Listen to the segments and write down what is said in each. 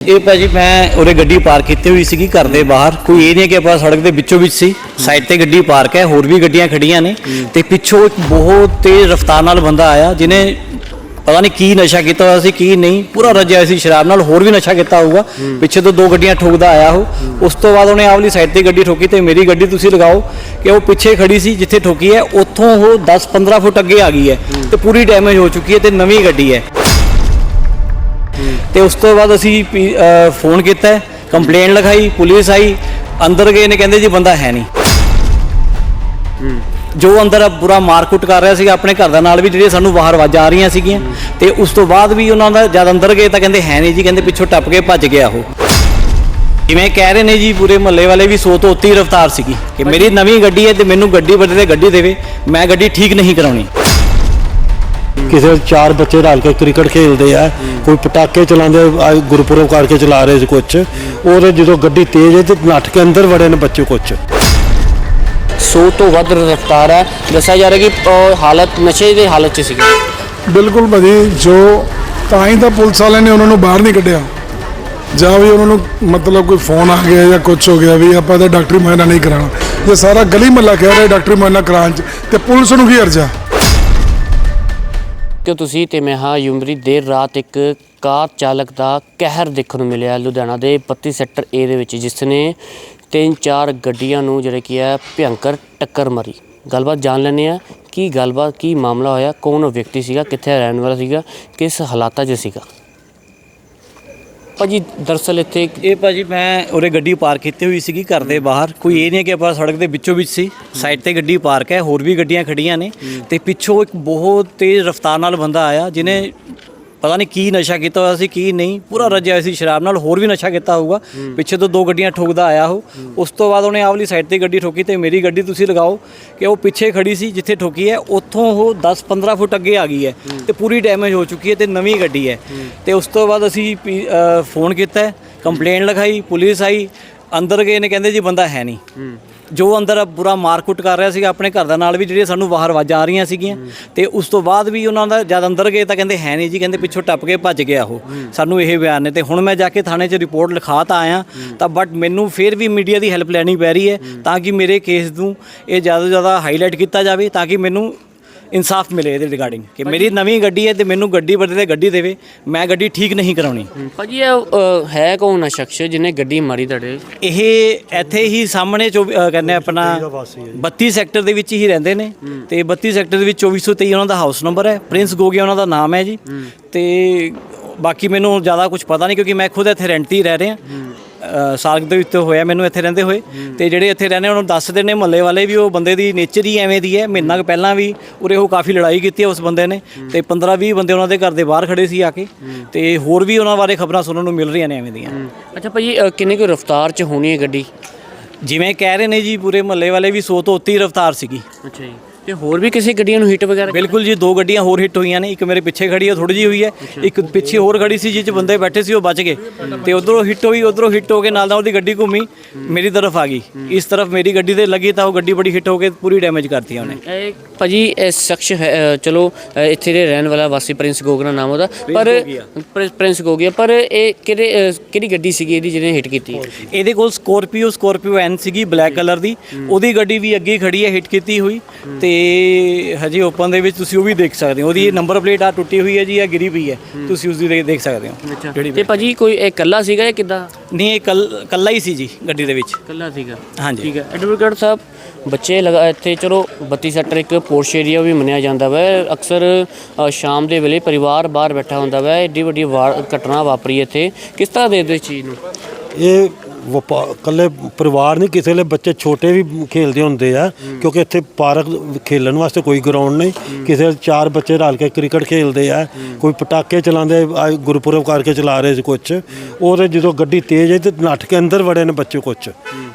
ਇਹ ਭਾਜੀ ਮੈਂ ਉਹਦੇ ਗੱਡੀ ਪਾਰਕ ਕੀਤੀ ਹੋਈ ਸੀਗੀ ਘਰ ਦੇ ਬਾਹਰ। ਕੋਈ ਇਹ ਨਹੀਂ ਕਿ ਆਪਾਂ ਸੜਕ ਦੇ ਵਿੱਚੋਂ ਵਿੱਚ ਸੀ। ਸਾਈਡ ਤੇ ਗੱਡੀ ਪਾਰਕ ਹੈ, ਹੋਰ ਵੀ ਗੱਡੀਆਂ ਖੜੀਆਂ ਨੇ। ਤੇ ਪਿੱਛੋਂ ਇੱਕ ਬਹੁਤ ਤੇਜ਼ ਰਫ਼ਤਾਰ ਨਾਲ ਬੰਦਾ ਆਇਆ, ਜਿਹਨੇ ਪਤਾ ਨਹੀਂ ਕੀ ਨਸ਼ਾ ਕੀਤਾ ਹੋਇਆ ਸੀ, ਕੀ ਨਹੀਂ। ਪੂਰਾ ਰੱਜਿਆ ਸੀ ਸ਼ਰਾਬ ਨਾਲ, ਹੋਰ ਵੀ ਨਸ਼ਾ ਕੀਤਾ ਹੋਊਗਾ। ਪਿੱਛੇ ਤੋਂ ਦੋ ਗੱਡੀਆਂ ਠੋਕਦਾ ਆਇਆ ਉਹ। ਉਸ ਤੋਂ ਬਾਅਦ ਉਹਨੇ ਆਹ ਵਾਲੀ ਸਾਈਡ ਤੇ ਗੱਡੀ ਠੋਕੀ ਤੇ ਮੇਰੀ ਗੱਡੀ ਤੁਸੀਂ ਲਗਾਓ ਕਿ ਉਹ ਪਿੱਛੇ ਖੜੀ ਸੀ, ਜਿੱਥੇ ਠੋਕੀ ਹੈ, ਉੱਥੋਂ ਉਹ 10-15 ਫੁੱਟ ਅੱਗੇ ਆ ਗਈ ਹੈ। ਤੇ ਪੂਰੀ ਡੈਮੇਜ ਹੋ ਚੁੱਕੀ ਹੈ ਤੇ ਨਵੀਂ ਗੱਡੀ ਹੈ। ਤੇ ਉਸ ਤੋਂ ਬਾਅਦ ਅਸੀਂ ਪੀ- ਫੋਨ ਕੀਤਾ ਕੰਪਲੇਂਟ ਲਿਖਾਈ, ਪੁਲਿਸ ਆਈ, ਅੰਦਰ ਗਏ ਨੇ, ਕਹਿੰਦੇ ਜੀ ਬੰਦਾ ਹੈ ਨਹੀਂ। ਜੋ ਅੰਦਰ ਬੁਰਾ ਮਾਰਕੁੱਟ ਕਰ ਰਿਹਾ ਸੀਗਾ, ਆਪਣੇ ਘਰ ਦਾ ਨਾਲ ਵੀ ਜਿਹੜੇ ਸਾਨੂੰ ਬਾਹਰ ਆਵਾਜ਼ਾਂ ਆ ਰਹੀਆਂ ਸੀਗੀਆਂ, ਤੇ ਉਸ ਤੋਂ ਬਾਅਦ ਵੀ ਉਹਨਾਂ ਦਾ ਜਦ ਅੰਦਰ ਗਏ ਤਾਂ ਕਹਿੰਦੇ ਹੈ ਨਹੀਂ ਜੀ, ਕਹਿੰਦੇ ਪਿੱਛੋਂ ਟੱਪ ਕੇ ਭੱਜ ਗਿਆ ਉਹ। ਜਿਵੇਂ ਕਹਿ ਰਹੇ ਨੇ ਜੀ, ਪੂਰੇ ਮਹੱਲੇ ਵਾਲੇ ਵੀ 100 ਤੋਂ ਉੱਤੇ ਹੀ ਰਫ਼ਤਾਰ ਸੀਗੀ, ਕਿ ਮੇਰੀ ਨਵੀਂ ਗੱਡੀ ਹੈ ਤੇ ਮੈਨੂੰ ਗੱਡੀ ਬਦਲੇ ਗੱਡੀ ਦੇਵੇ, ਮੈਂ ਗੱਡੀ ਠੀਕ ਨਹੀਂ ਕਰਾਉਣੀ। ਕਿਸੇ ਚਾਰ ਬੱਚੇ ਰਲ ਕੇ ਕ੍ਰਿਕਟ ਖੇਡਦੇ ਆ ਕੋਈ ਪਟਾਕੇ ਚਲਾਉਂਦੇ ਆ, ਗੁਰਪੁਰਬ ਕਰਕੇ ਚਲਾ ਰਹੇ ਸੀ ਕੁਛ। ਉਹਦੇ ਜਦੋਂ ਗੱਡੀ ਤੇਜ਼ ਹੈ ਤੇ ਨੱਠ ਕੇ ਅੰਦਰ ਵੜੇ ਨੇ ਬੱਚੇ ਕੁਛ। 100 ਤੋਂ ਵੱਧ ਰਫ਼ਤਾਰ ਹੈ। ਦੱਸਿਆ ਜਾ ਰਿਹਾ ਕਿ ਹਾਲਤ ਨਸ਼ੇ ਦੇ ਹਾਲਤ 'ਚ ਸੀਗੀ। ਬਿਲਕੁਲ ਭਾਜੀ ਜੋ ਤਾਂ ਹੀ ਤਾਂ ਪੁਲਿਸ ਵਾਲਿਆਂ ਨੇ ਉਹਨਾਂ ਨੂੰ ਬਾਹਰ ਨਹੀਂ ਕੱਢਿਆ। ਜਾਂ ਵੀ ਉਹਨਾਂ ਨੂੰ ਮਤਲਬ ਕੋਈ ਫੋਨ ਆ ਗਿਆ ਜਾਂ ਕੁਝ ਹੋ ਗਿਆ ਵੀ ਆਪਾਂ ਤਾਂ ਡਾਕਟਰੀ ਮੁਆਇਨਾ ਨਹੀਂ ਕਰਾਉਣਾ। ਜੇ ਸਾਰਾ ਗਲੀ ਮਹੱਲਾ ਕਹਿ ਰਿਹਾ ਡਾਕਟਰੀ ਮੁਆਇਨਾ ਕਰਾਉਣ ਚ ਤੇ ਪੁਲਿਸ ਨੂੰ ਕੀ ਅਰਜ਼ਾ ਕਿ ਤੁਸੀਂ ਤੇ ਮੈਂ ਹਾਂ ਯੂਮਰੀ ਦੇਰ ਰਾਤ ਇੱਕ ਕਾਰ ਚਾਲਕ ਦਾ ਕਹਿਰ ਦੇਖਣ ਨੂੰ ਮਿਲਿਆ ਲੁਧਿਆਣਾ ਦੇ 32 ਸੈਕਟਰ ਏ ਦੇ ਵਿੱਚ, ਜਿਸ ਨੇ ਤਿੰਨ ਚਾਰ ਗੱਡੀਆਂ ਨੂੰ ਜਿਹੜੇ ਕੀ ਹੈ ਭਿਅੰਕਰ ਟੱਕਰ ਮਾਰੀ। ਗੱਲਬਾਤ ਜਾਣ ਲੈਂਦੇ ਆ ਕੀ ਗੱਲਬਾਤ, ਕੀ ਮਾਮਲਾ ਹੋਇਆ? ਕੌਣ ਉਹ ਵਿਅਕਤੀ ਸੀਗਾ? ਕਿੱਥੇ ਰਹਿਣ ਵਾਲਾ ਸੀਗਾ? ਕਿਸ ਹਾਲਾਤਾਂ 'ਚ ਸੀਗਾ? ਭਾਜੀ, ਦਰਸਲ ਇੱਥੇ ਇਹ ਭਾਜੀ, ਮੈਂ ਉਰੇ ਗੱਡੀ ਪਾਰਕ ਕੀਤੀ ਹੋਈ ਸੀਗੀ ਘਰ ਦੇ ਬਾਹਰ। ਕੋਈ ਇਹ ਨਹੀਂ ਕਿ ਆਪਾਂ ਸੜਕ ਦੇ ਵਿੱਚੋਂ ਵਿੱਚ ਸੀ, ਸਾਈਡ ਤੇ ਗੱਡੀ ਪਾਰਕ ਹੈ, ਹੋਰ ਵੀ ਗੱਡੀਆਂ ਖੜੀਆਂ ਨੇ। ਤੇ ਪਿੱਛੋਂ ਇੱਕ ਬਹੁਤ ਤੇਜ਼ ਰਫ਼ਤਾਰ ਨਾਲ ਬੰਦਾ ਆਇਆ, ਜਿਹਨੇ ਪਤਾ ਨਹੀਂ ਕੀ ਨਸ਼ਾ ਕੀਤਾ ਹੋਇਆ ਸੀ ਕੀ ਨਹੀਂ। ਪੂਰਾ ਰੱਜਿਆ ਹੋਇਆ ਸੀ ਸ਼ਰਾਬ ਨਾਲ ਹੋਰ ਵੀ ਨਸ਼ਾ ਕੀਤਾ ਹੋਊਗਾ। ਪਿੱਛੇ ਤੋਂ ਦੋ ਗੱਡੀਆਂ ਠੋਕਦਾ ਆਇਆ ਉਹ। ਉਸ ਤੋਂ ਬਾਅਦ ਉਹਨੇ ਆਹ ਵਾਲੀ ਸਾਈਡ ਤੇ ਗੱਡੀ ਠੋਕੀ ਤੇ ਮੇਰੀ ਗੱਡੀ ਤੁਸੀਂ ਲਗਾਓ ਕਿ ਉਹ ਪਿੱਛੇ ਖੜੀ ਸੀ ਜਿੱਥੇ ਠੋਕੀ ਹੈ ਉੱਥੋਂ ਉਹ 10-15 ਫੁੱਟ ਅੱਗੇ ਆ ਗਈ ਹੈ ਤੇ ਪੂਰੀ ਡੈਮੇਜ ਹੋ ਚੁੱਕੀ ਹੈ ਤੇ ਨਵੀਂ ਗੱਡੀ ਹੈ। ਤੇ ਉਸ ਤੋਂ ਬਾਅਦ ਅਸੀਂ ਫੋਨ ਕੀਤਾ ਕੰਪਲੇਂਟ ਲਿਖਾਈ ਪੁਲਿਸ ਆਈ ਅੰਦਰ ਗਏ ਨੇ, ਕਹਿੰਦੇ ਜੀ ਬੰਦਾ ਹੈ ਨਹੀਂ। ਜੋ ਅੰਦਰ ਬੁਰਾ ਮਾਰਕੁੱਟ ਕਰ ਰਿਹਾ ਸੀਗਾ, ਆਪਣੇ ਘਰ ਦਾ ਨਾਲ ਵੀ ਜਿਹੜੀਆਂ ਸਾਨੂੰ ਬਾਹਰ ਆਵਾਜ਼ਾਂ ਆ ਰਹੀਆਂ ਸੀਗੀਆਂ, ਤੇ ਉਸ ਤੋਂ ਬਾਅਦ ਵੀ ਉਹਨਾਂ ਦਾ ਜਦ ਅੰਦਰ ਗਏ ਤਾਂ ਕਹਿੰਦੇ ਹੈ ਨਹੀਂ ਜੀ, ਕਹਿੰਦੇ ਪਿੱਛੋਂ ਟੱਪ ਕੇ ਭੱਜ ਗਿਆ ਉਹ। ਸਾਨੂੰ ਇਹ ਬਿਆਨ ਨੇ, ਤੇ ਹੁਣ ਮੈਂ ਜਾ ਕੇ ਥਾਣੇ 'ਚ ਰਿਪੋਰਟ ਲਿਖਾ ਤਾਂ ਆਇਆ, ਤਾਂ ਬਟ ਮੈਨੂੰ ਫਿਰ ਵੀ ਮੀਡੀਆ ਦੀ ਹੈਲਪ ਲੈਣੀ ਪੈ ਰਹੀ ਹੈ ਤਾਂ ਕਿ ਮੇਰੇ ਕੇਸ ਨੂੰ ਇਹ ਜ਼ਿਆਦਾ ਤੋਂ ਜ਼ਿਆਦਾ ਹਾਈਲਾਈਟ ਕੀਤਾ ਜਾਵੇ, ਤਾਂ ਕਿ ਮੈਨੂੰ ਇਨਸਾਫ ਮਿਲੇ ਇਹਦੇ ਰਿਗਾਰਡਿੰਗ ਕਿ ਮੇਰੀ ਨਵੀਂ ਗੱਡੀ ਹੈ ਤੇ ਮੈਨੂੰ ਗੱਡੀ ਬਦਲੇ ਗੱਡੀ ਦੇਵੇ ਮੈਂ ਗੱਡੀ ਠੀਕ ਨਹੀਂ ਕਰਾਉਣੀ। ਭਾਜੀ ਇਹ ਹੈ ਕੌਣ ਆ ਸ਼ਖਸ ਜਿਹਨੇ ਗੱਡੀ ਮਾਰੀ ਤੁਹਾਡੇ? ਇਹ ਇੱਥੇ ਹੀ ਸਾਹਮਣੇ ਚੋ ਅਹ ਕਹਿੰਦੇ ਆਪਣਾ 32 ਸੈਕਟਰ ਦੇ ਵਿੱਚ ਹੀ ਰਹਿੰਦੇ ਨੇ। ਤੇ 32 ਸੈਕਟਰ ਦੇ ਵਿੱਚ 2423 ਉਹਨਾਂ ਦਾ ਹਾਊਸ ਨੰਬਰ ਹੈ। ਪ੍ਰਿੰਸ ਗੋਗਿਆ ਉਹਨਾਂ ਦਾ ਨਾਮ ਹੈ ਜੀ। ਤੇ ਬਾਕੀ ਮੈਨੂੰ ਜ਼ਿਆਦਾ ਕੁਝ ਪਤਾ ਨਹੀਂ ਕਿਉਂਕਿ ਮੈਂ ਖੁਦ ਇੱਥੇ ਰੈਂਟ ਤੇ ਹੀ ਰਹਿ ਰਿਹਾ। ਸਾਲ ਦੇ ਵਿੱਚ ਹੋਇਆ ਮੈਨੂੰ ਇੱਥੇ ਰਹਿੰਦੇ ਹੋਏ। ਤੇ ਜਿਹੜੇ ਇੱਥੇ ਰਹਿੰਦੇ ਉਹਨਾਂ ਨੂੰ ਦੱਸਦੇ ਨੇ ਮਹੱਲੇ ਵਾਲੇ ਵੀ ਉਹ ਬੰਦੇ ਦੀ ਨੇਚਰ ਹੀ ਐਵੇਂ ਦੀ ਹੈ। ਮਹੀਨਾ ਕੁ ਪਹਿਲਾਂ ਵੀ ਉਰੇ ਉਹ ਕਾਫੀ ਲੜਾਈ ਕੀਤੀ ਹੈ ਉਸ ਬੰਦੇ ਨੇ। ਤੇ 15 20 ਬੰਦੇ ਉਹਨਾਂ ਦੇ ਘਰ ਦੇ ਬਾਹਰ ਖੜੇ ਸੀ ਆ ਕੇ। ਤੇ ਹੋਰ ਵੀ ਉਹਨਾਂ ਬਾਰੇ ਖਬਰਾਂ ਸੁਣਨ ਨੂੰ ਮਿਲ ਰਹੀਆਂ ਨੇ ਐਵੇਂ ਦੀਆਂ। ਅੱਛਾ ਭਾਜੀ ਅਹ, ਕਿੰਨੀ ਕੁ ਰਫ਼ਤਾਰ 'ਚ ਹੋਣੀ ਹੈ ਗੱਡੀ? ਜਿਵੇਂ ਕਹਿ ਰਹੇ ਨੇ ਜੀ ਪੂਰੇ ਮਹੱਲੇ ਵਾਲੇ ਵੀ 100 ਤੋਂ ਉੱਤੇ ਹੀ ਰਫ਼ਤਾਰ ਸੀਗੀ। ਅੱਛਾ ਜੀ। ਤੇ ਹੋਰ ਵੀ ਕਿਸੇ ਗੱਡੀਆਂ ਨੂੰ ਹਿੱਟ ਵਗੈਰਾ? ਬਿਲਕੁਲ ਜੀ ਦੋ ਗੱਡੀਆਂ ਹੋਰ ਹਿੱਟ ਹੋਈਆਂ ਨੇ। ਇੱਕ ਮੇਰੇ ਪਿੱਛੇ ਖੜੀ ਹੈ ਥੋੜੀ ਜਿਹੀ ਹੋਈ ਹੈ। ਇੱਕ ਪਿੱਛੇ ਹੋਰ ਖੜੀ ਸੀ ਜਿਸ 'ਚ ਬੰਦੇ ਬੈਠੇ ਸੀ ਉਹ ਬਚ ਗਏ। ਤੇ ਉਧਰੋਂ ਹਿੱਟ ਹੋਈ ਉਧਰੋਂ ਹਿੱਟ ਹੋ ਕੇ ਨਾਲ ਨਾਲ ਉਹਦੀ ਗੱਡੀ ਘੁੰਮੀ ਮੇਰੀ ਤਰਫ ਆ ਗਈ। ਇਸ ਤਰਫ ਮੇਰੀ ਗੱਡੀ ਤੇ ਲੱਗੀ ਤਾਂ ਉਹ ਗੱਡੀ ਬੜੀ ਹਿੱਟ ਹੋ ਕੇ ਪੂਰੀ ਡੈਮੇਜ ਕਰਤੀ ਉਹਨੇ। ਇਹ ਭਾਜੀ ਇਹ ਸ਼ਖਸ ਹੈ ਚਲੋ ਇੱਥੇ ਦੇ ਰਹਿਣ ਵਾਲਾ ਵਾਸੀ ਪ੍ਰਿੰਸ ਗੋਗਰਾ ਨਾਮ ਉਹਦਾ। ਪਰ ਪ੍ਰਿੰਸ- ਪ੍ਰਿੰਸ ਗੋਗਿਆ ਪਰ ਇਹ ਕਿਹੜੇ ਕਿਹੜੀ ਗੱਡੀ ਸੀਗੀ ਇਹਦੀ ਜਿਹਨੇ ਹਿੱਟ ਕੀਤੀ? ਇਹਦੇ ਕੋਲ ਸਕੋਰਪੀਓ ਸਕੋਰਪੀਓ ਐਨ ਸੀਗੀ ਬਲੈਕ ਕਲਰ ਦੀ। ਉਹਦੀ ਗੱਡੀ ਵੀ ਅੱਗੇ ਖੜੀ ਹੈ ਹਿੱਟ ਕੀਤੀ ਹੋਈ। ਤੇ ਹਜੇ ਓਪਨ ਦੇ ਵਿੱਚ ਤੁਸੀਂ ਉਹ ਵੀ ਦੇਖ ਸਕਦੇ ਹੋ। ਉਹਦੀ ਨੰਬਰ ਪਲੇਟ ਆ ਟੁੱਟੀ ਹੋਈ ਹੈ ਜੀ ਆ ਗਿਰੀ ਪਈ ਹੈ। ਤੁਸੀਂ ਉਸ ਦੀ ਦੇਖ ਸਕਦੇ ਹੋ। ਜਿਹੜੀ ਤੇ ਭਾਜੀ ਕੋਈ ਇਹ ਇਕੱਲਾ ਸੀਗਾ ਜਾਂ ਕਿੱਦਾਂ? ਨਹੀਂ ਇਹ ਕੱਲ ਕੱਲਾ ਹੀ ਸੀ ਜੀ ਗੱਡੀ ਦੇ ਵਿੱਚ। ਇਕੱਲਾ ਸੀਗਾ। ਹਾਂਜੀ। ਠੀਕ ਹੈ। ਐਡਵੋਕੇਟ ਸਾਹਿਬ ਬੱਚੇ ਲਗਾ ਇੱਥੇ ਚਲੋ 32 ਸੈਕਟਰ ਇੱਕ ਪੋਰਸ਼ ਏਰੀਆ ਵੀ ਮੰਨਿਆ ਜਾਂਦਾ ਵਾ। ਅਕਸਰ ਸ਼ਾਮ ਦੇ ਵੇਲੇ ਪਰਿਵਾਰ ਬਾਹਰ ਬੈਠਾ ਹੁੰਦਾ ਵਾ। ਏਡੀ ਵੱਡੀ ਵਾ- ਘਟਨਾ ਵਾਪਰੀ ਇੱਥੇ। ਕਿਸ ਤਰ੍ਹਾਂ ਦੇ ਦੋ ਇਸ ਚੀਜ਼ ਨੂੰ? ਇਹ ਵਪਾ- ਇਕੱਲੇ ਪਰਿਵਾਰ ਨਹੀਂ ਕਿਸੇ ਲਈ ਬੱਚੇ ਛੋਟੇ ਵੀ ਖੇਡਦੇ ਹੁੰਦੇ ਆ ਕਿਉਂਕਿ ਇੱਥੇ ਪਾਰਕ ਖੇਲਣ ਵਾਸਤੇ ਕੋਈ ਗਰਾਊਂਡ ਨਹੀਂ ਕਿਸੇ ਲਈ ਚਾਰ ਬੱਚੇ ਰਲ ਕੇ ਕ੍ਰਿਕਟ ਖੇਡਦੇ ਆ ਕੋਈ ਪਟਾਕੇ ਚਲਾਉਂਦੇ ਆ, ਗੁਰਪੁਰਬ ਕਰਕੇ ਚਲਾ ਰਹੇ ਸੀ ਕੁਛ ਉਹਦੇ ਜਦੋਂ ਗੱਡੀ ਤੇਜ਼ ਹੈ ਤੇ ਨੱਠ ਕੇ ਅੰਦਰ ਵੜੇ ਨੇ ਬੱਚੇ ਕੁਛ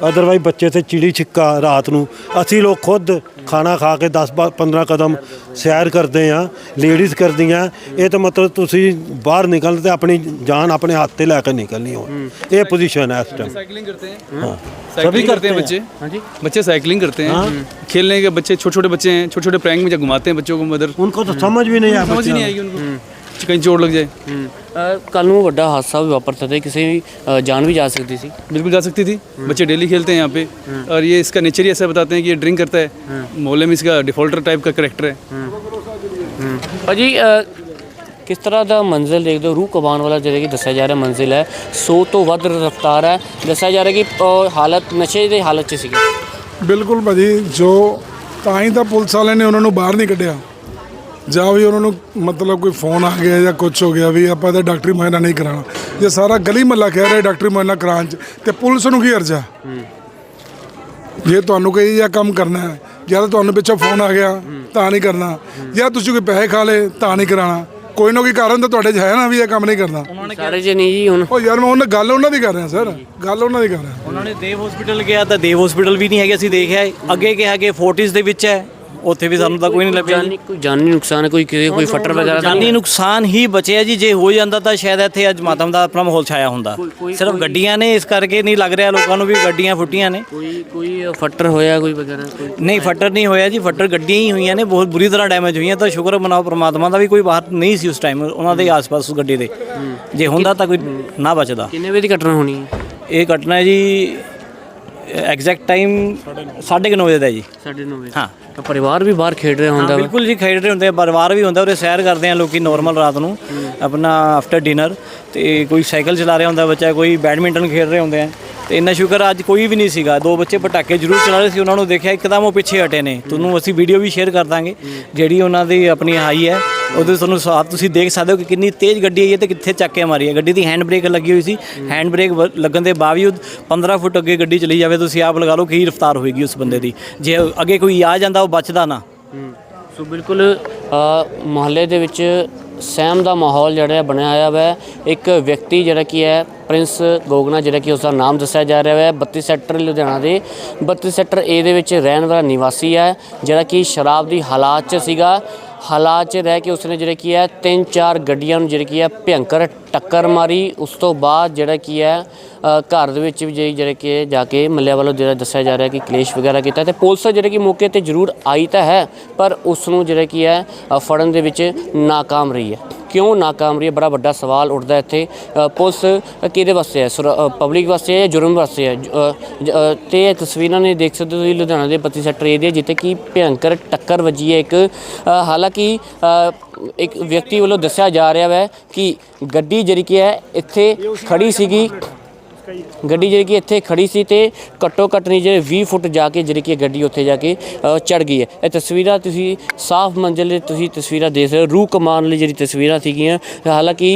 ਅਦਰਵਾਈਜ਼ ਬੱਚੇ ਤੇ ਚਿੜੀ ਛਿੱਕਾ ਰਾਤ ਨੂੰ ਅਸੀਂ ਲੋਕ ਖੁਦ ਖਾਣਾ ਖਾ ਕੇ 10 15 ਕਦਮ ਸੈਰ ਕਰਦੇ ਆ ਲੇਡੀਜ਼ ਕਰਦੀਆਂ ਇਹ ਤਾਂ ਮਤਲਬ ਤੁਸੀਂ ਬਾਹਰ ਨਿਕਲਦੇ ਤੇ ਆਪਣੀ ਜਾਨ ਆਪਣੇ ਹੱਥ ਤੇ ਲੈ ਕੇ ਨਿਕਲਣੀ ਹੋ ਇਹ ਪੋਜੀਸ਼ਨ ਹੈ ਇਸ ਟਾਈਮ साइकिलिंग करते हैं। हाँ। साइकिलिंग करते हैं बच्चे। हाँ जी। बच्चे साइकिलिंग करते हैं। हाँ। हम्म। खेलने के बच्चे छोटे छोटे बच्चे हैं छोटे छोटे प्रैंक में जब घुमाते हैं बच्चों को मदर। उनको तो हम्म। समझ भी नहीं समझ नहीं आएगी उनको। हम्म। कहीं चोट लग जाए। कल वो बड़ा हादसा भी वापरता था किसी भी जान भी जा सकती थी। बिल्कुल जा सकती थी। बच्चे डेली खेलते हैं यहाँ पे। और ये इसका नेचर ही ऐसा बताते हैं कि ये ड्रिंक करता है। मोहल्ले में इसका डिफॉल्टर टाइप का करेक्टर है। भाजी ਕਿਸ ਤਰ੍ਹਾਂ ਦਾ ਮੰਜ਼ਿਲ ਦੇਖਦੇ ਹੋ? ਰੂਹ ਕਬਾਨ ਵਾਲਾ ਜਿਹੜਾ ਕਿ ਦੱਸਿਆ ਜਾ ਰਿਹਾ ਮੰਜ਼ਿਲ ਹੈ 100 ਤੋਂ ਵੱਧ ਰਫ਼ਤਾਰ ਹੈ। ਦੱਸਿਆ ਜਾ ਰਿਹਾ ਕਿ ਹਾਲਤ ਨਸ਼ੇ ਦੇ ਹਾਲਤ 'ਚ ਸੀਗਾ। ਬਿਲਕੁਲ ਭਾਜੀ ਜੋ ਤਾਂ ਹੀ ਤਾਂ ਪੁਲਿਸ ਵਾਲਿਆਂ ਨੇ ਉਹਨਾਂ ਨੂੰ ਬਾਹਰ ਨਹੀਂ ਕੱਢਿਆ। ਜਾਂ ਵੀ ਉਹਨਾਂ ਨੂੰ ਮਤਲਬ ਕੋਈ ਫੋਨ ਆ ਗਿਆ ਜਾਂ ਕੁਝ ਹੋ ਗਿਆ ਵੀ ਆਪਾਂ ਇਹਦਾ ਡਾਕਟਰੀ ਮੁਆਇਨਾ ਨਹੀਂ ਕਰਾਉਣਾ। ਜੇ ਸਾਰਾ ਗਲੀ ਮਹੱਲਾ ਕਹਿ ਰਿਹਾ ਡਾਕਟਰੀ ਮੁਆਇਨਾ ਕਰਾਉਣ ਚ ਤੇ ਪੁਲਿਸ ਨੂੰ ਕੀ ਅਰਜ਼ਾ ਜੇ ਤੁਹਾਨੂੰ ਕੋਈ ਇਹ ਕੰਮ ਕਰਨਾ ਹੈ ਜਾਂ ਤਾਂ ਤੁਹਾਨੂੰ ਪਿੱਛੋਂ ਫੋਨ ਆ ਗਿਆ ਤਾਂ ਨਹੀਂ ਕਰਨਾ। ਜਾਂ ਤੁਸੀਂ ਕੋਈ ਪੈਸੇ ਖਾ ਲੇ ਤਾਂ ਨਹੀਂ ਕਰਾਉਣਾ। ਕੋਈ ਨਾ ਕੋਈ ਕਾਰਨ ਤਾਂ ਤੁਹਾਡੇ 'ਚ ਹੈ ਨਾ ਵੀ ਇਹ ਕੰਮ ਨਹੀਂ ਕਰਨਾ। ਸਾਰੇ 'ਚ ਨਹੀਂ ਜੀ ਹੁਣ। ਉਹ ਯਾਰ ਮੈਂ ਉਹਨਾਂ ਗੱਲ ਉਹਨਾਂ ਦੀ ਕਰ ਰਿਹਾ ਸਰ। ਗੱਲ ਉਹਨਾਂ ਦੀ ਕਰ ਰਿਹਾ। ਉਹਨਾਂ ਨੇ ਦੇਵ ਹਸਪੀਟਲ ਗਿਆ ਤਾਂ ਦੇਵ ਹਸਪੀਟਲ ਵੀ ਨਹੀਂ ਹੈਗੇ ਅਸੀਂ ਦੇਖਿਆ ਅੱਗੇ ਕਿਹਾ ਕਿ ਫੋਰਟਿਸ ਦੇ ਵਿੱਚ ਹੈ। ਉੱਥੇ ਵੀ ਸਾਨੂੰ ਤਾਂ ਕੋਈ ਨਹੀਂ ਲੱਭਿਆ। ਜਾਨੀ ਕੋਈ ਜਾਨੀ ਨੁਕਸਾਨ ਹੈ, ਕੋਈ ਕਿਸੇ ਕੋਈ ਫੱਟਰ ਵਗੈਰਾ ਤਾਂ ਜਾਨੀ ਨਹੀਂ ਨੁਕਸਾਨ ਹੀ ਬਚਿਆ ਜੀ ਜੇ ਹੋ ਜਾਂਦਾ ਤਾਂ ਸ਼ਾਇਦ ਇੱਥੇ ਅੱਜ ਮਾਤਮ ਦਾ ਆਪਣਾ ਮਾਹੌਲ ਛਾਇਆ ਹੁੰਦਾ। ਸਿਰਫ ਗੱਡੀਆਂ ਨੇ ਇਸ ਕਰਕੇ ਨਹੀਂ ਲੱਗ ਰਿਹਾ ਲੋਕਾਂ ਨੂੰ ਵੀ ਗੱਡੀਆਂ ਫੁੱਟੀਆਂ ਨੇ। ਕੋਈ ਕੋਈ ਫੱਟਰ ਹੋਇਆ ਕੋਈ ਵਗੈਰਾ ਕੋਈ ਨਹੀਂ ਫੱਟਰ ਨਹੀਂ ਹੋਇਆ ਜੀ ਫੱਟਰ ਗੱਡੀਆਂ ਹੀ ਹੋਈਆਂ ਨੇ ਬਹੁਤ ਬੁਰੀ ਤਰ੍ਹਾਂ ਡੈਮੇਜ ਹੋਈਆਂ ਤਾਂ ਸ਼ੁਕਰ ਮਨਾਓ ਪ੍ਰਮਾਤਮਾ ਦਾ ਵੀ ਕੋਈ ਬਾਹਰ ਨਹੀਂ ਸੀ ਉਸ ਟਾਈਮ ਉਹਨਾਂ ਦੇ ਆਸ-ਪਾਸ ਉਸ ਗੱਡੀ ਦੇ। ਜੇ ਹੁੰਦਾ ਤਾਂ ਕੋਈ ਨਾ ਬਚਦਾ। ਕਿੰਨੇ ਵਜੇ ਦੀ ਘਟਨਾ ਹੋਣੀ ਹੈ? ਇਹ ਘਟਨਾ ਜੀ ਐਗਜ਼ੈਕਟ ਟਾਈਮ 9:30 ਵਜੇ ਦਾ ਜੀ। 9:30 ਵਜੇ। ਹਾਂ। ਤਾਂ ਪਰਿਵਾਰ ਵੀ ਬਾਹਰ ਖੇਡ ਰਿਹਾ ਹੁੰਦਾ ਬਿਲਕੁਲ ਜੀ ਖੇਡ ਰਹੇ ਹੁੰਦੇ ਆ ਪਰਿਵਾਰ ਵੀ ਹੁੰਦਾ ਉਰੇ ਸੈਰ ਕਰਦੇ ਆ ਲੋਕੀ ਨਾਰਮਲ ਰਾਤ ਨੂੰ। ਆਪਣਾ ਆਫਟਰ ਡਿਨਰ ਤੇ ਕੋਈ ਸਾਈਕਲ ਚਲਾ ਰਿਹਾ ਹੁੰਦਾ ਬੱਚਾ ਕੋਈ ਬੈਡਮਿੰਟਨ ਖੇਡ ਰਹੇ ਹੁੰਦੇ ਆ। ਤੇ ਇੰਨਾ ਸ਼ੁਕਰ ਅੱਜ ਕੋਈ ਵੀ ਨਹੀਂ ਸੀਗਾ। ਦੋ ਬੱਚੇ ਪਟਾਕੇ ਜ਼ਰੂਰ ਚਲਾ ਰਹੇ ਸੀ, ਉਹਨਾਂ ਨੂੰ ਦੇਖਿਆ, ਇੱਕਦਮ ਉਹ ਪਿੱਛੇ ਹਟੇ ਨੇ। ਤੁਹਾਨੂੰ ਅਸੀਂ ਵੀਡੀਓ ਵੀ ਸ਼ੇਅਰ ਕਰ ਦਾਂਗੇ, ਜਿਹੜੀ ਉਹਨਾਂ ਦੀ ਆਪਣੀ ਹਾਈ ਹੈ। ਉਹਦੇ ਤੁਹਾਨੂੰ ਸਾਫ਼ ਤੁਸੀਂ ਦੇਖ ਸਕਦੇ ਹੋ ਕਿ ਕਿੰਨੀ ਤੇਜ਼ ਗੱਡੀ ਆਈ ਹੈ ਤੇ ਕਿੱਥੇ ਚੱਕ ਕੇ ਮਾਰੀ ਹੈ। ਗੱਡੀ ਦੀ ਹੈਂਡ ਬ੍ਰੇਕ ਲੱਗੀ ਹੋਈ ਸੀ। ਹੈਂਡ ਬ੍ਰੇਕ ਵ- ਲੱਗਣ ਦੇ ਬਾਵਜੂਦ 15 ਫੁੱਟ ਅੱਗੇ ਗੱਡੀ ਚਲੀ ਜਾਵੇ, ਤੁਸੀਂ ਆਪ ਲਗਾ ਲਓ ਕੀ ਰਫ਼ਤਾਰ ਹੋਏਗੀ ਉਸ ਬੰਦੇ ਦੀ। ਜੇ ਅੱਗੇ ਕੋਈ ਆ ਜਾਂਦਾ, ਉਹ ਬਚਦਾ ਨਾ। ਸੋ ਬਿਲਕੁਲ ਮੁਹੱਲੇ ਦੇ ਵਿੱਚ ਸਹਿਮ ਦਾ ਮਾਹੌਲ ਜਿਹੜਾ ਬਣਿਆ ਹੋਇਆ ਹੈ ਇੱਕ ਵਿਅਕਤੀ ਜਿਹੜਾ ਕੀ ਹੈ, ਪ੍ਰਿੰਸ ਗੋਗਨਾ ਜਿਹੜਾ ਕਿ ਉਸ ਦਾ ਨਾਮ ਦੱਸਿਆ ਜਾ ਰਿਹਾ ਹੈ 32 ਸੈਕਟਰ ਲੁਧਿਆਣਾ ਦੇ 32 ਸੈਕਟਰ ਏ ਦੇ ਵਿੱਚ ਰਹਿਣ ਵਾਲਾ ਨਿਵਾਸੀ ਹੈ, ਜਿਹੜਾ ਕਿ ਸ਼ਰਾਬ ਦੀ ਹਾਲਾਤ 'ਚ ਸੀਗਾ। ਹਾਲਾਤ 'ਚ ਰਹਿ ਕੇ ਉਸਨੇ ਜਿਹੜਾ ਕੀ ਹੈ, ਤਿੰਨ ਚਾਰ ਗੱਡੀਆਂ ਨੂੰ ਜਿਹੜੀ ਕੀ ਹੈ ਭਿਅੰਕਰ ਟੱਕਰ ਮਾਰੀ। ਉਸ ਤੋਂ ਬਾਅਦ ਜਿਹੜਾ ਕੀ ਹੈ ਘਰ ਦੇ ਵਿੱਚ ਵੀ ਜਿਹੜੀ ਜਿਹੜੇ ਕਿ ਜਾ ਕੇ ਮੱਲਿਆ ਵੱਲੋਂ ਜਿਹੜਾ ਦੱਸਿਆ ਜਾ ਰਿਹਾ ਕਿ ਕਲੇਸ਼ ਵਗੈਰਾ ਕੀਤਾ ਤੇ ਪੁਲਿਸ ਜਿਹੜੇ ਕਿ ਮੌਕੇ ਤੇ ਜ਼ਰੂਰ ਆਈ ਤਾਂ ਹੈ ਪਰ ਉਸ ਨੂੰ ਜਿਹੜਾ ਕੀ ਹੈ ਫੜਨ ਦੇ ਵਿੱਚ ਨਾਕਾਮ ਰਹੀ ਹੈ। ਕਿਉਂ ਨਾਕਾਮ ਰਹੀ ਹੈ? ਬੜਾ ਵੱਡਾ ਸਵਾਲ ਉੱਠਦਾ ਇੱਥੇ। ਪੁਲਿਸ ਕਿਹਦੇ ਵਾਸਤੇ ਹੈ? ਪਬਲਿਕ ਵਾਸਤੇ ਹੈ ਜਾਂ ਜੁਰਮ ਵਾਸਤੇ ਹੈ? ਜ- ਅ, ਤੇ ਇਹ ਤਸਵੀਰਾਂ ਨੇ ਦੇਖ ਸਕਦੇ ਹੋ ਤੁਸੀਂ ਲੁਧਿਆਣਾ ਦੇ 32 ਸੈਕਟਰ ਏਰੀਆ ਜਿੱਥੇ ਕਿ ਭਿਅੰਕਰ ਟੱਕਰ ਵੱਜੀ ਹੈ ਇੱਕ। ਹਾਲਾਂਕਿ ਇੱਕ ਵਿਅਕਤੀ ਵੱਲੋਂ ਦੱਸਿਆ ਜਾ ਰਿਹਾ ਹੈ ਕਿ ਗੱਡੀ ਜਿਹੜੀ ਕਿ ਹੈ ਇੱਥੇ ਖੜੀ ਸੀਗੀ। ਗੱਡੀ ਜਿਹੜੀ ਕਿ ਇੱਥੇ ਖੜੀ ਸੀ ਤੇ ਘੱਟੋ ਘੱਟ ਨਹੀਂ ਜਿਹੜੇ 20 ਫੁੱਟ ਜਾ ਕੇ ਜਿਹੜੀ ਕਿ ਗੱਡੀ ਉੱਥੇ ਜਾ ਕੇ ਚੜ ਗਈ ਹੈ। ਇਹ ਤਸਵੀਰਾਂ ਤੁਸੀਂ ਸਾਫ਼ ਮੰਜ਼ਿਲ ਦੇ ਤੁਸੀਂ ਤਸਵੀਰਾਂ ਦੇਖ ਸਕਦੇ ਹੋ। ਰੂਹ ਕਮਾਨ ਲਈ ਜਿਹੜੀ ਤਸਵੀਰਾਂ ਸੀਗੀਆਂ ਹਾਲਾਂਕਿ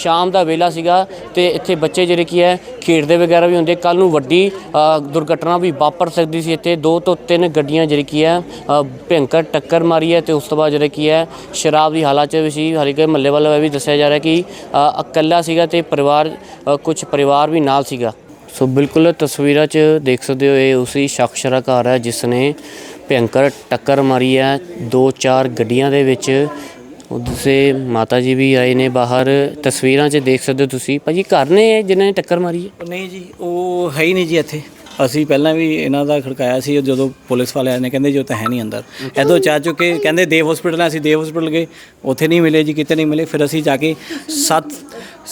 ਸ਼ਾਮ ਦਾ ਵੇਲਾ ਸੀਗਾ ਤੇ ਇੱਥੇ ਬੱਚੇ ਜਿਹੜੇ ਕੀ ਹੈ ਖੇਡਦੇ ਵਗੈਰਾ ਵੀ ਹੁੰਦੇ। ਕੱਲ ਨੂੰ ਵੱਡੀ ਦੁਰਘਟਨਾ ਵੀ ਵਾਪਰ ਸਕਦੀ ਸੀ ਇੱਥੇ। ਦੋ ਤੋਂ ਤਿੰਨ ਗੱਡੀਆਂ ਜਿਹੜੀ ਕੀ ਹੈ ਅ, ਭਿਅੰਕਰ ਟੱਕਰ ਮਾਰੀ ਹੈ ਤੇ ਉਸ ਤੋਂ ਬਾਅਦ ਜਿਹੜਾ ਕੀ ਹੈ ਸ਼ਰਾਬ ਦੀ ਹਾਲਤ 'ਚ ਵੀ ਸੀ। ਹਰੀਕੇ ਮੱਲੇ ਵਾਲਾ ਵੀ ਦੱਸਿਆ ਜਾ ਰਿਹਾ ਕਿ ਇਕੱਲਾ ਸੀਗਾ ਤੇ ਪਰਿਵਾਰ ਕੁਝ ਪਰਿਵਾਰ ਵੀ ਨਾਲ ਸੀਗਾ। ਸੋ ਬਿਲਕੁਲ ਤਸਵੀਰਾਂ 'ਚ ਦੇਖ ਸਕਦੇ ਹੋ, ਇਹ ਉਸੇ ਸ਼ਖਸ ਦਾ ਘਰ ਹੈ ਜਿਸ ਨੇ ਭਿਅੰਕਰ ਟੱਕਰ ਮਾਰੀ ਹੈ। ਦੋ ਚਾਰ ਗੱਡੀਆਂ ਦੇ ਵਿੱਚ ਉਸੇ ਮਾਤਾ ਜੀ ਵੀ ਆਏ ਨੇ ਬਾਹਰ। ਤਸਵੀਰਾਂ 'ਚ ਦੇਖ ਸਕਦੇ ਹੋ ਤੁਸੀਂ। ਭਾਜੀ ਘਰ ਨੇ ਜਿਨ੍ਹਾਂ ਨੇ ਟੱਕਰ ਮਾਰੀ ਹੈ? ਨਹੀਂ ਜੀ, ਉਹ ਹੈ ਹੀ ਨਹੀਂ ਜੀ ਇੱਥੇ। ਅਸੀਂ ਪਹਿਲਾਂ ਵੀ ਇਹਨਾਂ ਦਾ ਖੜਕਾਇਆ ਸੀ ਜਦੋਂ ਪੁਲਿਸ ਵਾਲੇ ਆਏ ਨੇ ਕਹਿੰਦੇ ਜੀ ਤਾਂ ਹੈ ਨਹੀਂ ਅੰਦਰ। ਐਦੋਂ ਚਾਹ ਚੁੱਕੇ ਕਹਿੰਦੇ ਦੇਵ ਹਸਪੀਟਲ ਅਸੀਂ ਦੇਵ ਹਸਪੀਟਲ ਗਏ। ਉੱਥੇ ਨਹੀਂ ਮਿਲੇ ਜੀ ਕਿਤੇ ਨਹੀਂ ਮਿਲੇ। ਫਿਰ ਅਸੀਂ ਜਾ ਕੇ 7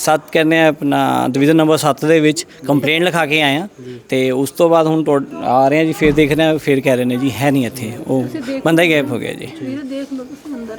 7 ਕਹਿੰਦੇ ਆ ਆਪਣਾ ਡਿਵੀਜ਼ਨ ਨੰਬਰ 7 ਦੇ ਵਿੱਚ ਕੰਪਲੇਂਟ ਲਿਖਾ ਕੇ ਆਏ ਆ। ਤੇ ਉਸ ਤੋਂ ਬਾਅਦ ਹੁਣ ਆ ਰਹੇ ਆ ਜੀ ਫਿਰ ਦੇਖ ਰਹੇ ਆ ਫਿਰ ਕਹਿ ਰਹੇ ਨੇ ਜੀ ਹੈ ਨਹੀਂ ਇੱਥੇ। ਉਹ ਬੰਦਾ ਹੀ ਗਾਇਬ ਹੋ ਗਿਆ ਜੀ। ਵੀਰ ਦੇਖ ਲਓ ਤੁਸੀਂ ਅੰਦਰ।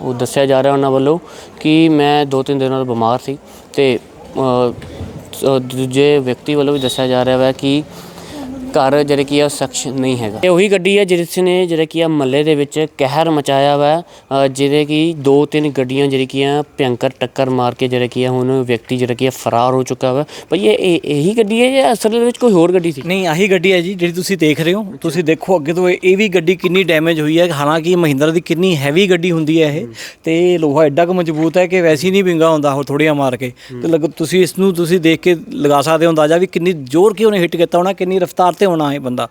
ਉਹ ਦੱਸਿਆ ਜਾ ਰਿਹਾ ਉਹਨਾਂ ਵੱਲੋਂ ਕਿ ਮੈਂ ਦੋ ਤਿੰਨ ਦਿਨਾਂ ਤੋਂ ਬਿਮਾਰ ਸੀ ਤੇ ਦੂਜੇ ਵਿਅਕਤੀ ਵੱਲੋਂ ਵੀ ਦੱਸਿਆ ਜਾ ਰਿਹਾ ਹੈ ਕਿ ਘਰ ਜਿਹੜੇ ਕੀ ਆ ਸ਼ਖਸ ਨਹੀਂ ਹੈਗਾ। ਇਹ ਉਹੀ ਗੱਡੀ ਹੈ ਜਿਸ ਨੇ ਜਿਹੜਾ ਕੀ ਆ ਮੱਲੇ ਦੇ ਵਿੱਚ ਕਹਿਰ ਮਚਾਇਆ ਵਾ ਜਿਹਦੇ ਕੀ ਦੋ ਤਿੰਨ ਗੱਡੀਆਂ ਜਿਹੜੀ ਕੀ ਆ ਭਿਅੰਕਰ ਟੱਕਰ ਮਾਰ ਕੇ ਜਿਹੜਾ ਕੀ ਆ ਹੁਣ ਵਿਅਕਤੀ ਜਿਹੜਾ ਕੀ ਆ ਫਰਾਰ ਹੋ ਚੁੱਕਾ ਵਾ। ਭਈ ਇਹ, ਇਹੀ ਗੱਡੀ ਹੈ ਜਾਂ ਅਸਲ ਵਿੱਚ ਕੋਈ ਹੋਰ ਗੱਡੀ ਸੀ? ਨਹੀਂ, ਆਹੀ ਗੱਡੀ ਹੈ ਜੀ, ਜਿਹੜੀ ਤੁਸੀਂ ਦੇਖ ਰਹੇ ਹੋ। ਤੁਸੀਂ ਦੇਖੋ ਅੱਗੇ ਤੋਂ ਇਹ ਵੀ ਗੱਡੀ ਕਿੰਨੀ ਡੈਮੇਜ ਹੋਈ ਹੈ। ਹਾਲਾਂਕਿ ਮਹਿੰਦਰਾ ਦੀ ਕਿੰਨੀ ਹੈਵੀ ਗੱਡੀ ਹੁੰਦੀ ਹੈ ਇਹ, ਤੇ ਲੋਹਾ ਐਡਾ ਕੁ ਮਜ਼ਬੂਤ ਹੈ ਕਿ ਵੈਸੇ ਨਹੀਂ ਵਿੰਗਾ ਹੁੰਦਾ ਉਹ ਥੋੜੀਆਂ ਮਾਰ ਕੇ। ਤੇ ਲੱਗ, ਤੁਸੀਂ ਇਸ ਨੂੰ ਤੁਸੀਂ ਦੇਖ ਕੇ ਲਗਾ ਸਕਦੇ ਹੋ ਅੰਦਾਜ਼ਾ ਵੀ ਕਿੰਨੀ ਜ਼ੋਰ ਕੀ ਉਹਨੇ ਹਿੱਟ ਕੀਤਾ ਹੋਣਾ, ਕਿੰਨੀ ਰਫ਼ਤਾਰ ਤੇ ਹੋਣਾ ਇਹ ਬੰਦਾ।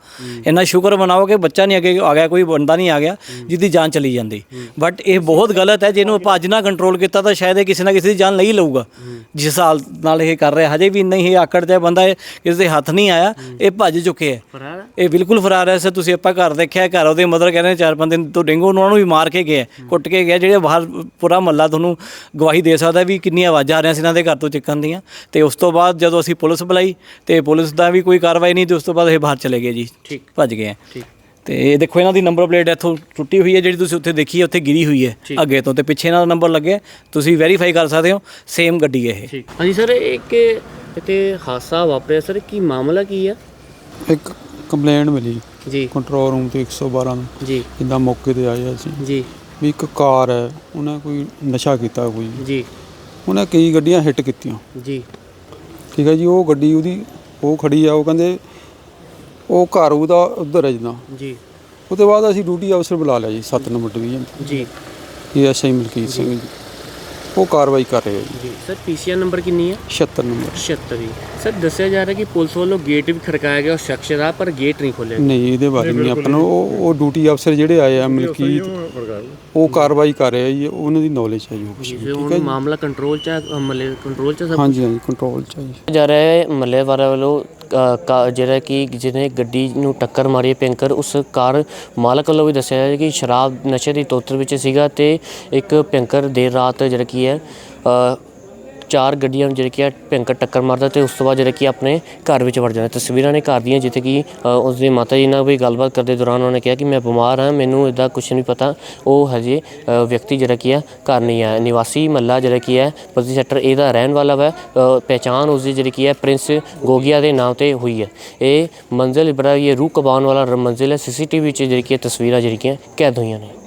ਇੰਨਾ ਸ਼ੁਕਰ ਮਨਾਓ ਕਿ ਬੱਚਾ ਨਹੀਂ ਅੱਗੇ ਆ ਗਿਆ ਕੋਈ ਬੰਦਾ ਨਹੀਂ ਆ ਗਿਆ ਜਿਹਦੀ ਜਾਨ ਚਲੀ ਜਾਂਦੀ। ਬਟ ਇਹ ਬਹੁਤ ਗਲਤ ਹੈ ਜਿਹਨੂੰ ਆਪਾਂ ਅੱਜ ਨਾ ਕੰਟਰੋਲ ਕੀਤਾ ਤਾਂ ਸ਼ਾਇਦ ਇਹ ਕਿਸੇ ਨਾ ਕਿਸੇ ਦੀ ਜਾਨ ਲਈ ਲਊਗਾ। ਜਿਸ ਹਾਲ ਨਾਲ ਇਹ ਕਰ ਰਿਹਾ ਹਜੇ ਵੀ ਨਹੀਂ ਇਹ ਆਕੜ ਤੇ ਬੰਦਾ ਇਹ ਕਿਸੇ ਦੇ ਹੱਥ ਨਹੀਂ ਆਇਆ ਇਹ ਭੱਜ ਚੁੱਕੇ ਹੈ। ਇਹ ਬਿਲਕੁਲ ਫਰਾਰ ਹੈ ਸਰ ਤੁਸੀਂ ਆਪਾਂ ਘਰ ਦੇਖਿਆ ਘਰ ਉਹਦੇ ਮਦਰ ਕਹਿੰਦੇ ਚਾਰ ਪੰਜ ਦਿਨ ਤੋਂ ਡੇਂਗੂ ਉਹਨਾਂ ਨੂੰ ਵੀ ਮਾਰ ਕੇ ਗਿਆ ਕੁੱਟ ਕੇ ਗਿਆ ਜਿਹੜੇ ਬਾਹਰ ਪੂਰਾ ਮਹੱਲਾ ਤੁਹਾਨੂੰ ਗਵਾਹੀ ਦੇ ਸਕਦਾ ਵੀ ਕਿੰਨੀਆਂ ਆਵਾਜ਼ਾਂ ਆ ਰਹੀਆਂ ਸੀ ਇਹਨਾਂ ਦੇ ਘਰ ਤੋਂ ਚਿੱਕਣ ਦੀਆਂ। ਤੇ ਉਸ ਤੋਂ ਬਾਅਦ ਜਦੋਂ ਅਸੀਂ ਪੁਲਿਸ ਬੁਲਾਈ ਤੇ ਪੁਲਿਸ ਦਾ ਵੀ ਕੋਈ ਕਾਰਵਾਈ ਨਹੀਂ ਤੇ ਉਸ ਤੋਂ ਬਾਅਦ ਇਹ ਬਾਹਰ ਚਲੇ ਗਏ ਜੀ ਠੀਕ। ਭੱਜ ਗਏ ਹੈ। ਠੀਕ। ਤੇ ਇਹ ਦੇਖੋ ਇਹਨਾਂ ਦੀ ਨੰਬਰ ਪਲੇਟ ਇੱਥੋਂ ਟੁੱਟੀ ਹੋਈ ਹੈ ਜਿਹੜੀ ਤੁਸੀਂ ਉੱਥੇ ਦੇਖੀ ਹੈ ਉੱਥੇ ਗਿਰੀ ਹੋਈ ਹੈ ਅੱਗੇ ਤੋਂ ਤੇ ਪਿੱਛੇ ਇਹਨਾਂ ਦਾ ਨੰਬਰ ਲੱਗਿਆ ਤੁਸੀਂ ਵੈਰੀਫਾਈ ਕਰ ਸਕਦੇ ਹੋ ਸੇਮ ਗੱਡੀ ਹੈ ਇਹ। ਠੀਕ। ਹਾਂਜੀ ਸਰ ਇੱਕ ਇੱਥੇ ਹਾਦਸਾ ਵਾਪਰਿਆ। ਸਰ ਕੀ ਮਾਮਲਾ ਕੀ ਆ? ਇੱਕ ਕੰਪਲੇਂਟ ਮਿਲੀ। ਜੀ। ਕੰਟਰੋਲ ਰੂਮ ਤੋਂ 112 ਨੂੰ। ਜੀ। ਜਿੱਦਾਂ ਮੌਕੇ ਤੇ ਆਏ ਅਸੀਂ। ਜੀ। ਵੀ ਇੱਕ ਕਾਰ ਹੈ ਉਹਨੇ ਕੋਈ ਨਸ਼ਾ ਕੀਤਾ ਕੋਈ। ਜੀ। ਉਹਨੇ ਕਈ ਗੱਡੀਆਂ ਹਿੱਟ ਕੀਤੀਆਂ। ਜੀ। ਠੀਕ ਹੈ ਜੀ ਉਹ ਗੱਡੀ ਉਹਦੀ ਉਹ ਖੜੀ ਆ ਉਹ ਕਹਿੰਦੇ ਉਹ ਘਰ ਉਹਦਾ ਉਧਰ ਹੈ ਜਿੱਦਾਂ। ਜੀ। ਉਹਦੇ ਬਾਅਦ ਅਸੀਂ ਡਿਊਟੀ ਅਫਸਰ ਬੁਲਾ ਲਿਆ ਜੀ 7 ਨੰਬਰ ਡਿਵੀਜ਼ਨ ਜੀ। ਇਹ ਐਸਆਈ ਮਲਕੀਤ ਸਿੰਘ ਜੀ। ਉਹ ਕਾਰਵਾਈ ਕਰ ਰਹੇ ਜੀ। ਸਰ ਪੀਸੀਆਰ ਨੰਬਰ ਕਿੰਨੀ ਹੈ 76 ਨੰਬਰ। 76 ਜੀ। ਸਰ ਦੱਸਿਆ ਜਾ ਰਿਹਾ ਕਿ ਪੁਲਿਸ ਵੱਲੋਂ ਗੇਟ ਵੀ ਖੜਕਾਇਆ ਗਿਆ ਉਸ ਸ਼ਖਸ ਦਾ ਪਰ ਗੇਟ ਨਹੀਂ ਖੋਲ੍ਹਿਆ। ਗਿਆ ਨਹੀਂ ਇਹਦੇ ਬਾਰੇ ਨਹੀਂ ਆਪਾਂ ਨੂੰ ਉਹ ਉਹ ਡਿਊਟੀ ਅਫਸਰ ਜਿਹੜੇ ਆਏ ਆ ਮਲਕੀਤ ਉਹ ਕਾਰਵਾਈ ਕਰ ਰਹੇ ਆ ਜੀ ਉਹਨਾਂ ਦੀ ਨੌਲੇਜ ਹੈ ਜੀ ਉਹ ਵੀ, ਜੋ ਠੀਕ ਹੁਣ ਹੈ ਜੀ? ਮਾਮਲਾ ਕੰਟਰੋਲ ਚ ਹੈ, ਮਤਲਬ ਕੰਟਰੋਲ ਚ ਹੈ ਸਭ ਹਾਂਜੀ ਹਾਂਜੀ ਕੰਟਰੋਲ ਚ ਹੈ ਜੀ। ਜਾ ਰਿਹਾ ਹੈ ਮੱਲੇ ਵਾਲਾ ਵੱਲੋਂ ਅ, ਕਾ- ਜਿਹੜਾ ਕਿ ਜਿਹਨੇ ਗੱਡੀ ਨੂੰ ਟੱਕਰ ਮਾਰੀ ਹੈ ਭਿਅੰਕਰ ਉਸ ਕਾਰ ਮਾਲਕ ਵੱਲੋਂ ਵੀ ਦੱਸਿਆ ਜਾ ਰਿਹਾ ਕਿ ਸ਼ਰਾਬ ਨਸ਼ੇ ਦੀ ਤੋਤਰ ਵਿੱਚ ਸੀਗਾ ਤੇ ਇੱਕ ਭਿਅੰਕਰ ਦੇਰ ਰਾਤ ਜਿਹੜਾ ਕੀ ਹੈ ਅ, ਚਾਰ ਗੱਡੀਆਂ ਨੂੰ ਜਿਹੜੀ ਕੀ ਹੈ ਟੱਕਰ ਮਾਰਦਾ ਤੇ ਉਸ ਤੋਂ ਬਾਅਦ ਜਿਹੜਾ ਕਿ ਆਪਣੇ ਘਰ ਵਿੱਚ ਵੜ ਜਾਂਦਾ। ਤਸਵੀਰਾਂ ਨੇ ਘਰ ਦੀਆਂ ਜਿੱਥੇ ਕਿ ਅ, ਉਸ ਦੀ ਮਾਤਾ ਜੀ ਨਾਲ ਵੀ ਗੱਲਬਾਤ ਕਰਦੇ ਦੌਰਾਨ ਉਹਨਾਂ ਨੇ ਕਿਹਾ ਕਿ ਮੈਂ ਬਿਮਾਰ ਹਾਂ ਮੈਨੂੰ ਇਦਾਂ ਕੁਝ ਨਹੀਂ ਪਤਾ। ਉਹ ਹਜੇ ਵਿਅਕਤੀ ਜਿਹੜਾ ਕੀ ਹੈ ਘਰ ਨਹੀਂ ਆਇਆ। ਨਿਵਾਸੀ ਮੱਲਾ ਜਿਹੜਾ ਕੀ ਹੈ ਪਤੀ ਸੈਕਟਰ ਇਹਦਾ ਰਹਿਣ ਵਾਲਾ ਵਾ। ਅ, ਪਹਿਚਾਣ ਉਸ ਦੀ ਜਿਹੜੀ ਕੀ ਹੈ ਪ੍ਰਿੰਸ ਗੋਗੀਆ ਦੇ ਨਾਮ ਤੇ ਹੋਈ ਹੈ ਇਹ ਮੰਜ਼ਿਲ ਇਬਰਾ ਇਹ ਰੂਹ ਕਬਾਨ ਵਾਲਾ ਮੰਜ਼ਿਲ ਹੈ। ਸੀਸੀਟੀਵੀ 'ਚ ਜਿਹੜੀ ਕੀ ਤਸਵੀਰਾਂ ਜਿਹੜੀਆਂ ਕੈਦ ਹੋਈਆਂ ਨੇ।